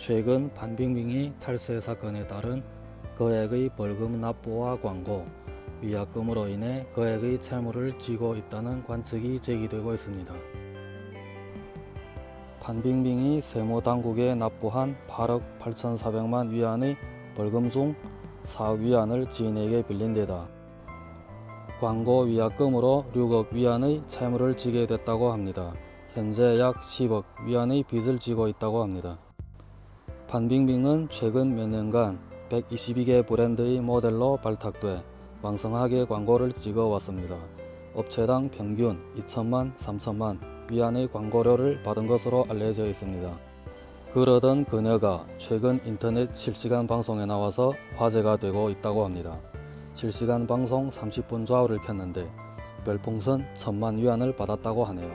최근 반빙빙이 탈세 사건에 따른 거액의 벌금 납부와 광고, 위약금으로 인해 거액의 채무를 지고 있다는 관측이 제기되고 있습니다. 반빙빙이 세무 당국에 납부한 8억 8,400만 위안의 벌금 중 4억 위안을 지인에게 빌린 데다 광고 위약금으로 6억 위안의 채무를 지게 됐다고 합니다. 현재 약 10억 위안의 빚을 지고 있다고 합니다. 반빙빙은 최근 몇 년간 122개 브랜드의 모델로 발탁돼 왕성하게 광고를 찍어 왔습니다. 업체당 평균 2천만, 3천만 위안의 광고료를 받은 것으로 알려져 있습니다. 그러던 그녀가 최근 인터넷 실시간 방송에 나와서 화제가 되고 있다고 합니다. 실시간 방송 30분 좌우를 켰는데 별풍선 천만 위안을 받았다고 하네요.